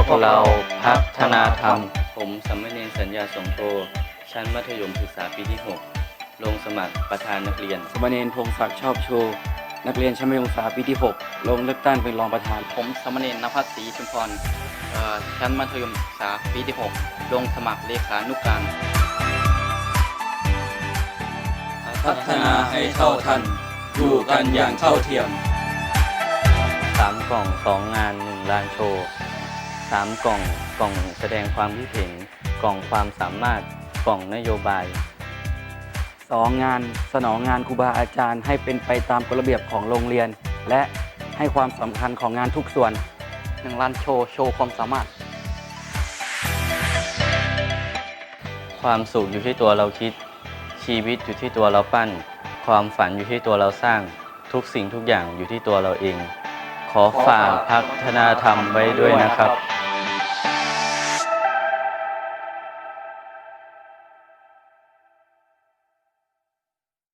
วกเราพัฒนาธรรม ผมสามเณรสัญญาสงโทชั้นมัธยมศึกษาปีที่ 6 ลงสมัครประธานนักเรียน สมณเณรพงศักดิ์ชอบโชว์นักเรียนชั้นมัธยมศึกษาปีที่ 6 ลงเลือกตั้งเป็นรองประธาน ผมสามเณรนภัสศรีชุมพรเอ่อชั้นมัธยมศึกษาปีที่ 6 ลงสมัครเลขานุการ พัฒนาให้เท่าทัน อยู่กันอย่างเท่าเทียมสามกล่องสองงานหนึ่งลานโชว์ สามกล่องกล่องแสดงความคิดเห็นกล่องความสามารถกล่องนโยบายสองงานสนองงานครูบาอาจารย์ ให้เป็นไปตามกฎระเบียบของโรงเรียน และให้ความสำคัญของงานทุกส่วนหนึ่งล้านโชว์โชว์ความสามารถ ความสุขอยู่ที่ตัวเราคิด ชีวิตอยู่ที่ตัวเราปั้น ความฝันอยู่ที่ตัวเราสร้าง ทุกสิ่งทุกอย่างอยู่ที่ตัวเราเอง ขอฝากพัฒนาธรรมไว้ด้วยนะครับ